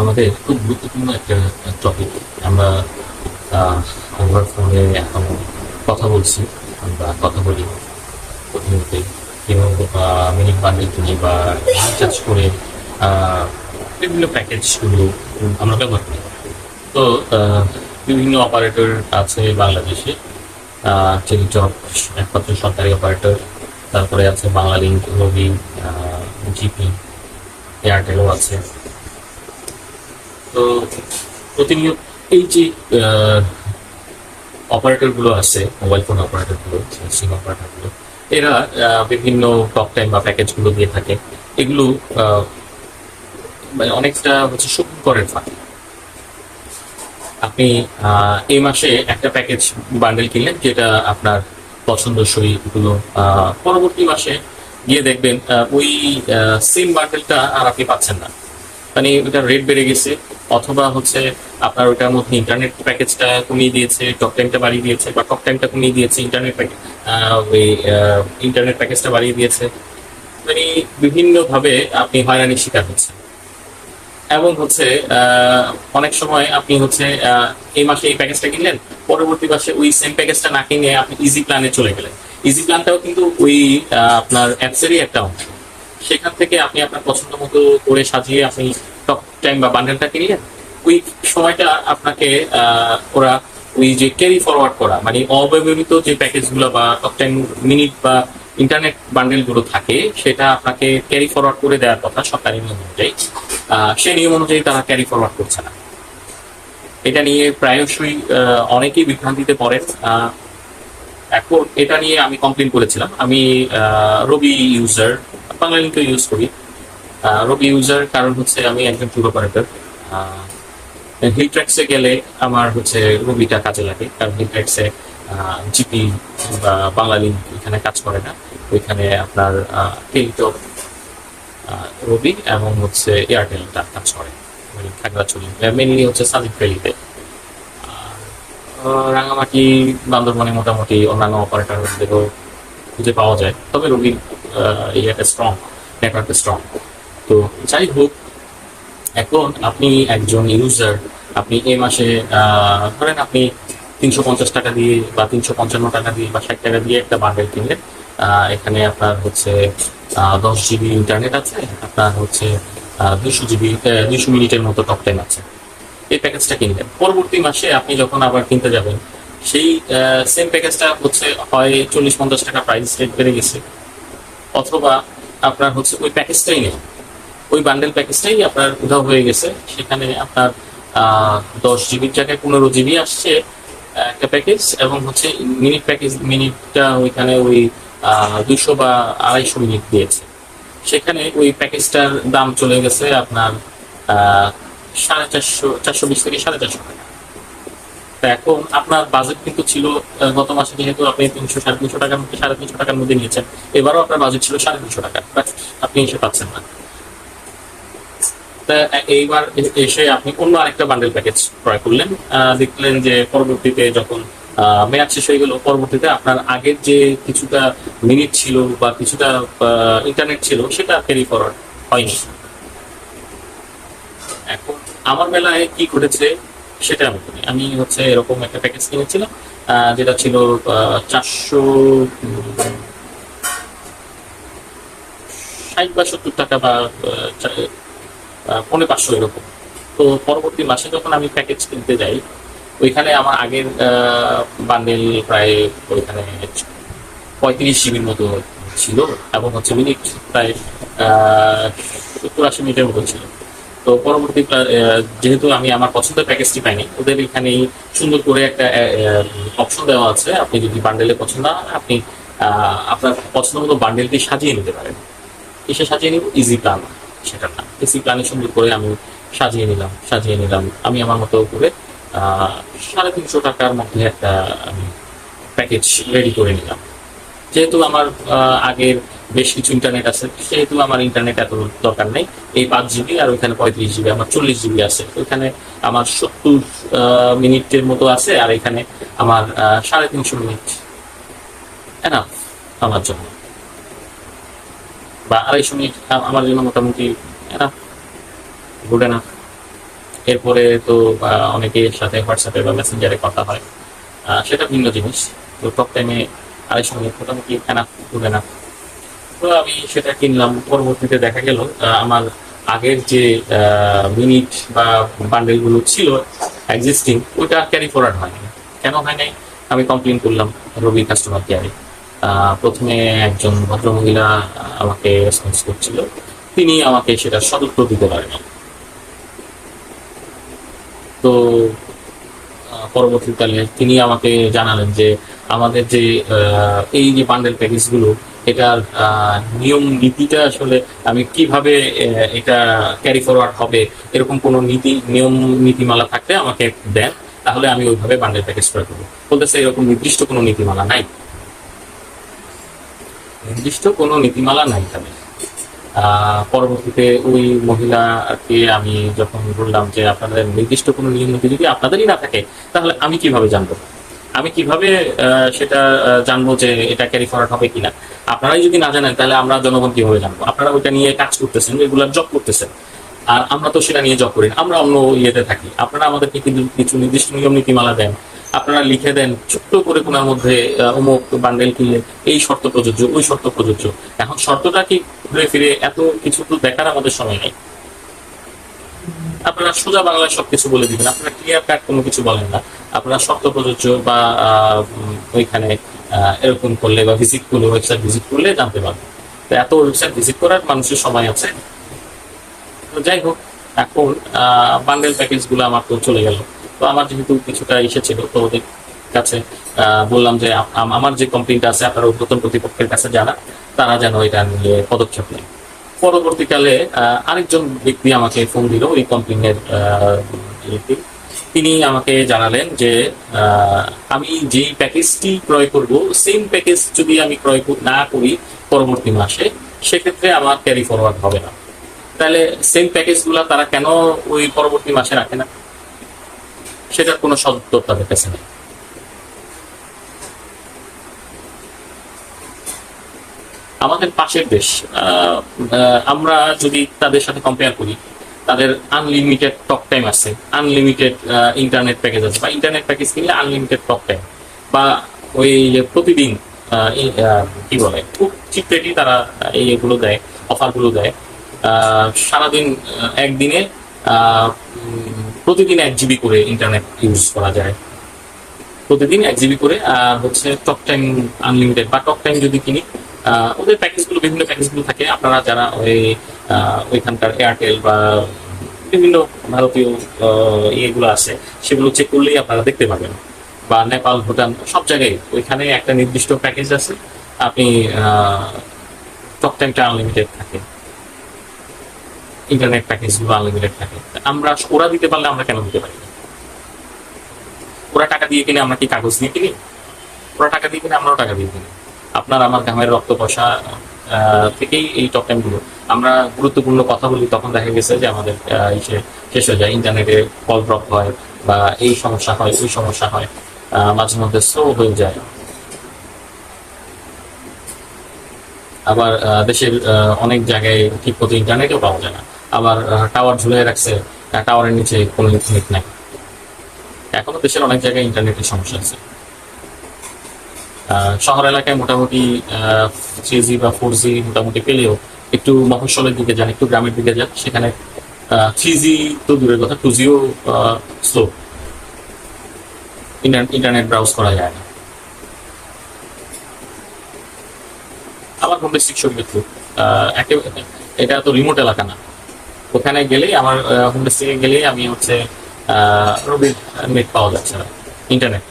আমাদের খুব গুরুত্বপূর্ণ একটা টপিক আমরা আমার ফোনে এখন কথা বলছি, আমরা কথা বলি প্রতিনিয়তই। এবং মিনিট বা রিচার্জ করে বিভিন্ন প্যাকেজগুলো আমরা ব্যবহার করি। তো বিভিন্ন অপারেটর আছে বাংলাদেশে। টেলিটক একমাত্র সরকারি অপারেটর তারপরে আছে বাংলালিংক রবি জিপি এয়ারটেলও আছে। তো প্রতিনিয়ত এই যে অপারেটরগুলো আছে মোবাইল ফোন অপারেটরগুলো সিম অপারেটরগুলো এরা বিভিন্ন টক টাইম বা প্যাকেজগুলো দিয়ে থাকে। এগুলো মানে অনেকটা হচ্ছে শুক্রকরের ফাঁকি। আপনি এই মাসে একটা প্যাকেজ বান্ডেল কিনলেন যেটা আপনার পছন্দসই গুলো আহ, পরবর্তী মাসে গিয়ে দেখবেন ওই সেম বান্ডেলটা আর আপনি পাচ্ছেন না। মানে ওটা রেট বেড়ে গেছে, অথবা হচ্ছে আপনার ওটার মধ্যে ইন্টারনেট প্যাকেজটা কমিয়ে দিয়েছে টক টাইমটা বাড়িয়ে দিয়েছে, বা টক টাইমটা কমিয়ে দিয়েছে ইন্টারনেট প্যাকেজ ওই ইন্টারনেট প্যাকেজটা বাড়িয়ে দিয়েছে। মানে বিভিন্নভাবে আপনি হয়রানির শিকার হচ্ছেন। এবং হচ্ছে অনেক সময় আপনি হচ্ছে এই মাসে এই প্যাকেজটা কিনলেন, পরবর্তী মাসে ওই সেম প্যাকেজটা না কিনে আপনি ইজি প্ল্যানে চলে গেলেন। ইজি প্ল্যানটাও কিন্তু ওই আপনার অ্যাপসেরই একটা অংশ। সেখান থেকে আপনি আপনার পছন্দ মতো করে সাজিয়ে আপনি টক টাইম বা বান্ডেলটা কিনলেন, ওই সময়টা আপনাকে ওরা ওই যে ক্যারি ফরওয়ার্ড করা মানে অব্যবহৃত যে প্যাকেজগুলো বা টক টাইম মিনিট বা ইন্টারনেট বান্ডেলগুলো থাকে, সেটা আপনাকে ক্যারি ফরওয়ার্ড করে দেওয়ার কথা সরকারি নিয়ম অনুযায়ী সেই নিয়ম অনুযায়ী তারা ক্যারি ফরওয়ার্ড করছে না। এটা নিয়ে প্রায়শই অনেকেই বিভ্রান্তিতে পড়েন। এখন এটা নিয়ে আমি কমপ্লেন করেছিলাম। আমি রবি ইউজার বাংলা বাংলালিংকে ইউজ করি। রবি ইউজার কারণ হচ্ছে আমি একজন ট্যুর অপারেটর হিল ট্র্যাক্সে গেলে আমার হচ্ছে রবিটা কাজে লাগে। কারণ হিল ট্র্যাক্সে জিপি বা বাংলালিংক এখানে কাজ করে না। ওইখানে আপনার টেলিটক রবি এবং হচ্ছে এয়ারটেলটা কাজ করে। মানে খাগড়াছড়ি মেনলি হচ্ছে সাদিক ভ্যালিতে রাঙামাটি, বান্দরবনে মোটামুটি অন্যান্য অপারেটরদেরও খুঁজে পাওয়া যায়। তবে রবির ইয়েটা স্ট্রং নেটওয়ার্কটা স্ট্রং তো যাই হোক, এখন আপনি একজন ইউজার আপনি এ মাসে ধরেন আপনি তিনশো পঞ্চাশ টাকা দিয়ে বা তিনশো পঞ্চান্ন টাকা দিয়ে বা ষাট টাকা দিয়ে একটা বান্ডেল কিনলেন। এখানে আপনার হচ্ছে দশ জিবি ইন্টারনেট আছে, আপনার হচ্ছে দুশো জিবি দুশো মিনিটের মতো টক টাইম আছে। এই প্যাকেজটা কিনলেন পরবর্তী মাসে আপনি যখন আবার কিনতে যাবেন, সেই সেম প্যাকেজটা হচ্ছে, হয় চল্লিশ পঞ্চাশ টাকা প্রাইস রেট বেড়ে গেছে। অথবা আপনার হচ্ছে ওই প্যাকেজটাই নেই ওই বান্ডেল প্যাকেজটাই আপনার উধাও হয়ে গেছে। সেখানে আপনার দশ জিবির জায়গায় পনেরো জিবি আসছে, একটা প্যাকেজ এবং হচ্ছে মিনিট প্যাকেজ মিনিটটা ওইখানে ওই দুশো বা আড়াইশো মিনিট দিয়েছে। সেখানে ওই প্যাকেজটার দাম চলে গেছে আপনার সাড়ে চারশো চারশো বিশ থেকে সাড়ে চারশো টাকা। এখন আপনার বাজেট কিন্তু ছিল গত মাসে যেহেতু আপনি তিনশো, সাড়ে তিনশো টাকার মধ্যে, সাড়ে তিনশো টাকার মধ্যে নিয়েছেন, এবারও আপনার বাজেট ছিল সাড়ে তিনশো টাকা বাট আপনি এসে পাচ্ছেন না। এইবার এসে আপনি অন্য আরেকটা বান্ডেল প্যাকেজ ক্রয় করলেন দেখলেন যে পরবর্তীতে যখন মেয়াদ শেষ হয়ে গেল পরবর্তীতে আপনার আগের যে কিছুটা মিনিট ছিল বা কিছুটা ইন্টারনেট ছিল, সেটা ক্যারি ফরওয়ার্ড হয়নি এখন আমার বেলায় কি ঘটেছে সেটা আমি বলি। আমি হচ্ছে এরকম একটা প্যাকেজ কিনেছিলাম যেটা ছিল চারশো ষাট বা সত্তর টাকা বা চা- পাঁচশো এরকম তো পরবর্তী মাসে যখন আমি প্যাকেজ কিনতে যাই ওইখানে আমার আগের বান্ডেল প্রায় ওইখানে পঁয়ত্রিশ জিবির মতো ছিল এবং হচ্ছে মিনিট প্রায় আশি মিনিটের মতো ছিল। তো পরবর্তী যেহেতু আমি আমার পছন্দের প্যাকেজটি পাইনি, ওদের এখানেই সুন্দর করে একটা অপশন দেওয়া আছে। আপনি যদি বান্ডেলে পছন্দ আপনি আপনার পছন্দ মতো বান্ডেলটি সাজিয়ে নিতে পারেন। এসে সাজিয়ে নিব ইজি প্ল্যান সেটা না। ইজি প্ল্যানে সুন্দর করে আমি সাজিয়ে নিলাম সাজিয়ে নিলাম। আমি আমার মতো করে সাড়ে তিনশো টাকার মধ্যে একটা প্যাকেজ রেডি করে নিলাম। যেহেতু আমার আগের বেশ কিছু ইন্টারনেট আছে, সেহেতু আমার ইন্টারনেট এত দরকার নেই। এই পাঁচ জিবি আর ওইখানে পঁয়ত্রিশ জিবি আমার চল্লিশ জিবি আছে। ওইখানে আমার সত্তর মিনিটের মতো আছে আর এখানে আমার সাড়ে তিনশো মিনিট। এনাফ আমার জন্য। বা আড়াইশো মিনিট আমার জন্য মোটামুটি enough। গুড এনাফ এরপরে তো অনেকের সাথে হোয়াটসঅ্যাপে বা মেসেঞ্জারে কথা হয়। সেটা ভিন্ন জিনিস। তো টক টাইমে আড়াইশো মিনিট মোটামুটি এনাফ গুড না তো আমি সেটা কিনলাম, পরবর্তীতে দেখা গেল আমার আগের যে মিনিট বা বান্ডেলগুলো ছিল এক্সিস্টিং ওইটা ক্যারি ফরওয়ার্ড হয়নি কেন হয় নাই? আমি কমপ্লেন করলাম রবি কাস্টমার কেয়ারে প্রথমে একজন ভদ্রমহিলা আমাকে রেসপন্স করছিল। তিনি আমাকে সেটা সদুত্তর দিতে পারেন তো পরবর্তীকালে তিনি আমাকে জানালেন যে আমাদের যে এই যে বান্ডেল প্যাকেজগুলো এটার নিয়ম নীতিটা আসলে আমি কীভাবে এটা ক্যারি ফরওয়ার্ড হবে এরকম কোনো নীতি নিয়ম নীতিমালা থাকলে আমাকে দেন তাহলে আমি ওইভাবে বান্ডেল প্যাকেজ করে দেবো। বলতেছে এরকম নির্দিষ্ট কোনো নীতিমালা নাই। নির্দিষ্ট কোনো নীতিমালা নাই আহ, পরবর্তীতে ওই মহিলাকে আমি যখন বললাম যে আপনাদের নির্দিষ্ট কোনো নিয়ম নীতি যদি আপনাদেরই না থাকে, তাহলে আমি কীভাবে জানব? আমি কীভাবে সেটা জানব যে এটা ক্যারি ফরওয়ার্ড হবে কিনা? আপনারাই যদি না জানেন, তাহলে আমরা জনগণ কীভাবে জানব? আপনারা ওইটা নিয়ে কাজ করতেছেন, রেগুলার জব করতেছেন। আর আমরা তো সেটা নিয়ে জব করি আমরা অন্য ইয়েতে থাকি। আপনারা আমাদেরকে কিছু নির্দিষ্ট নিয়ম নীতিমালা দেন। আপনারা লিখে দেন, ছোট্ট করে কোনার মধ্যে অমুক বান্ডেল কিনলে, এই শর্ত প্রযোজ্য, ওই শর্ত প্রযোজ্য। এখন শর্তটা কি ঘুরে ফিরে এত কিছু তো দেখার আমাদের সময় নেই। আপনারা সোজা বাংলায় সবকিছু বলে দিবেন, আপনারা ক্লিয়ার কাট কোনো কিছু বলেন না। আপনারা শর্ত প্রযোজ্য বা ওইখানে এরকম করলে বা ভিজিট করলে ওয়েবসাইট ভিজিট করলে জানতে পারবেন। তো এত ওয়েবসাইট ভিজিট করার মানুষের সময় আছে। যাই হোক, এখন বান্ডেল প্যাকেজগুলো আমার তো চলে গেল। তো আমার যেহেতু কিছুটা এসেছিল তো ওদের কাছে বললাম যে আম- আম- আমার যে কমপ্লেনটা আছে, আপনারা উদ্বোধন কর্তৃপক্ষের কাছে জানা তারা যেন এটা নিয়ে পদক্ষেপ নেয়। পরবর্তীকালে আরেকজন ব্যক্তি আমাকে ফোন দিল ওই কমপ্লেনের তিনি আমাকে জানালেন যে আমি যেই প্যাকেজটি ক্রয় করব সেম প্যাকেজ যদি আমি ক্রয় না করি পরবর্তী মাসে, সেক্ষেত্রে আমার ক্যারি ফরওয়ার্ড হবে না। তাহলে সেম প্যাকেজগুলো তারা কেন ওই পরবর্তী মাসে রাখে না? সেটার কোনো সদুত্তর তাদের কাছে নেই। আমাদের পাশের দেশ আমরা যদি তাদের সাথে কম্পেয়ার করি, তাদের আনলিমিটেড টক টাইম আছে আনলিমিটেড ইন্টারনেট প্যাকেজ আছে, বা ইন্টারনেট প্যাকেজ কিনলে আনলিমিটেড টক টাইম বা ওই প্রতিদিন কি বলে, খুব চিপ রেটই তারা এই এগুলো দেয় অফারগুলো দেয়। সারাদিন একদিনে প্রতিদিন এক জিবি করে ইন্টারনেট ইউজ করা যায়। প্রতিদিন এক জিবি করে আর হচ্ছে টক টাইম আনলিমিটেড বা টক টাইম যদি কিনি ওদের প্যাকেজগুলো বিভিন্ন প্যাকেজগুলো থাকে। আপনারা যারা ওই ওইখানকার এয়ারটেল বা বিভিন্ন ভারতীয় ইয়েগুলো আছে, সেগুলো চেক করলেই আপনারা দেখতে পাবেন। বা নেপাল, ভুটান, সব জায়গায় ওইখানে একটা নির্দিষ্ট প্যাকেজ আছে। আপনি টক টাইমটা আনলিমিটেড থাকে। ইন্টারনেট প্যাকেজগুলো আনলিমিটেড থাকে আমরা ওরা দিতে পারলে আমরা কেন দিতে পারি ওরা টাকা দিয়ে কিনে আমরা কি কাগজ দিয়ে কিনি? ওরা টাকা দিয়ে কিনে, আমরাও টাকা দিয়ে কিনি। আপনার আমার ঘামের রক্ত পয়সা থেকেই এই টক টাইমগুলো আমরা গুরুত্বপূর্ণ কথা বলি, তখন দেখা গেছে যে আমাদের শেষ হয়ে যায় ইন্টারনেটে কল ড্রপ হয় বা এই সমস্যা হয় ওই সমস্যা হয় মাঝে মধ্যে স্লো হয়ে যায়। আবার দেশের অনেক জায়গায় ঠিক মতো ইন্টারনেটও পাওয়া যায় না। আবার টাওয়ার ঝুলিয়ে রাখছে। টাওয়ারের নিচে কোনো ইন্টারনেট নাই। এখনও দেশের অনেক জায়গায় ইন্টারনেটের সমস্যা আছে। শহর এলাকায় মোটামুটি থ্রি জি বা ফোর জি মোটামুটি পেলেও একটু মফস্বলের দিকে যান একটু গ্রামের দিকে যান সেখানে থ্রি জি তো দূরের কথা টু জিও স্লো ইন্টারনেট ব্রাউজ করা যায় না। আমার হোম ডিস্ট্রিক্ট আহ, এটা তো রিমোট এলাকা না। ওখানে গেলেই আমার হোম ডিস্ট্রিক্টে গেলেই আমি হচ্ছে রবির নেট পাওয়া যাচ্ছে না। ইন্টারনেট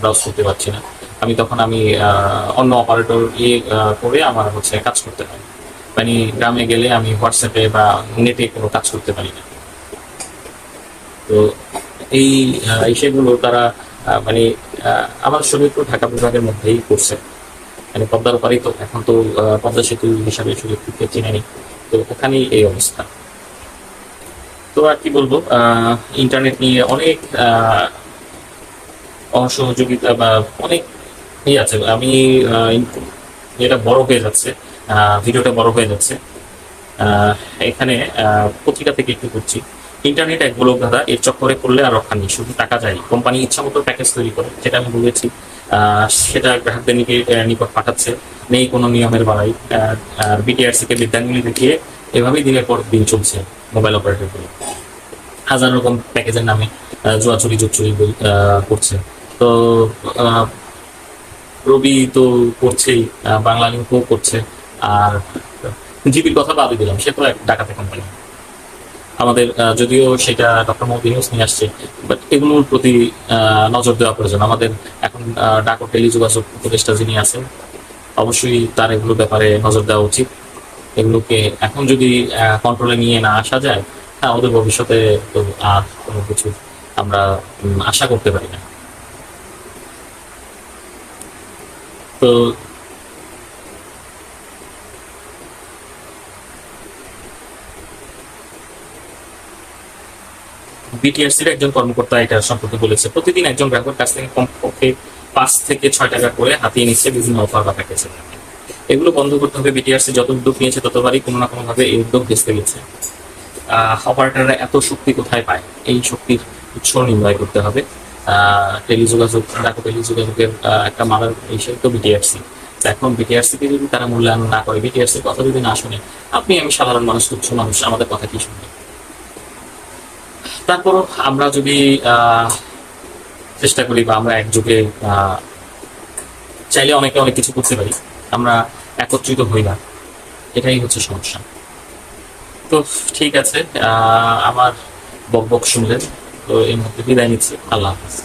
ব্রাউজ করতে পারছি না। আমি তখন আমি অন্য অপারেটর ইয়ে করে আমার হচ্ছে কাজ করতে হয় মানে গ্রামে গেলে আমি হোয়াটসঅ্যাপে বা নেটে কোনো কাজ করতে পারি না। তো এই ইসেগুলো তারা মানে আমার শরীরপুর ঢাকা বিভাগের মধ্যেই করছে। মানে পদ্মার পাড়ি তো এখন তো পদ্মা সেতু হিসাবে শরীরপুরকে চিনে নি তো ওখানেই এই অবস্থা। তো আর কি বলব ইন্টারনেট নিয়ে অনেক অসহযোগিতা বা অনেক ই আছে। আমি এটা বড় হয়ে যাচ্ছে ভিডিওটা বড় হয়ে যাচ্ছে। এখানে পত্রিকা থেকে একটু করছি। ইন্টারনেট এক ব্লক দাদা এর চক্করে পড়লে আর রক্ষা নেই, শুধু টাকা যায়। কোম্পানি ইচ্ছা মতো প্যাকেজ তৈরি করে, যেটা আমি বলেছি। সেটা গ্রাহকদের নিকট পাঠাচ্ছে। নেই কোনো নিয়মের বাড়াই আর বিটিআরসি কে বিদ্যাঙ্গুলি দেখিয়ে এভাবেই দিনের পর দিন চলছে মোবাইল অপারেটরগুলো হাজার রকম প্যাকেজের নামে আহ, জুয়া চুরি চুর করছে। তো রবি তো করছেই বাংলা লিঙ্কও করছে। আর জিবির কথা বাদই দিলাম সে তো এক ডাকাতে কোম্পানি আমাদের যদিও সেটা ডক্টর মোহাম্মদ নিয়ে আসছে বাট এগুলোর প্রতি নজর দেওয়া প্রয়োজন। আমাদের এখন আহ, ডাক ও টেলিযোগাযোগ উপদেষ্টা যিনি আছেন অবশ্যই তার এগুলোর ব্যাপারে নজর দেওয়া উচিত। এগুলোকে এখন যদি কন্ট্রোলে নিয়ে না আসা যায় হ্যাঁ ওদের ভবিষ্যতে তো আর কোনো কিছু আমরা আশা করতে পারি না। তো বিটিআরসির একজন কর্মকর্তা এটা সম্পর্কে বলেছে। প্রতিদিন একজন গ্রাহকের কাছ থেকে কমপক্ষে পাঁচ থেকে ছয় টাকা করে হাতিয়ে নিচ্ছে বিভিন্ন অফার বা প্যাকেজের নামে এগুলো বন্ধ করতে হবে বিটিআরসি যত উদ্যোগ নিয়েছে ততবারই কোনো না কোনো ভাবে এই উদ্যোগ ভেস্তে গেছে অপারেটাররা এত শক্তি কোথায় পায়? এই শক্তির উৎস নির্ণয় করতে হবে। টেলিযোগাযোগ, ডাকো টেলিযোগাযোগের একটা মারার হিসেবে তো বিটিআরসি এখন বিটিআরসি কে যদি তারা মূল্যায়ন না করে বিটিআরসির কথা যদি না শুনে, আপনি আমি সাধারণ মানুষ, তুচ্ছ মানুষ, আমাদের কথা কি শুনবে? তারপর আমরা যদি চেষ্টা করি বা আমরা একযোগে চাইলে অনেকে অনেক কিছু করতে পারি, আমরা একত্রিত হই না। এটাই হচ্ছে সমস্যা। তো ঠিক আছে আমার বক বক শুনলেন, তো এই মুহূর্তে বিদায় নিচ্ছি। আল্লাহ হাফিজ।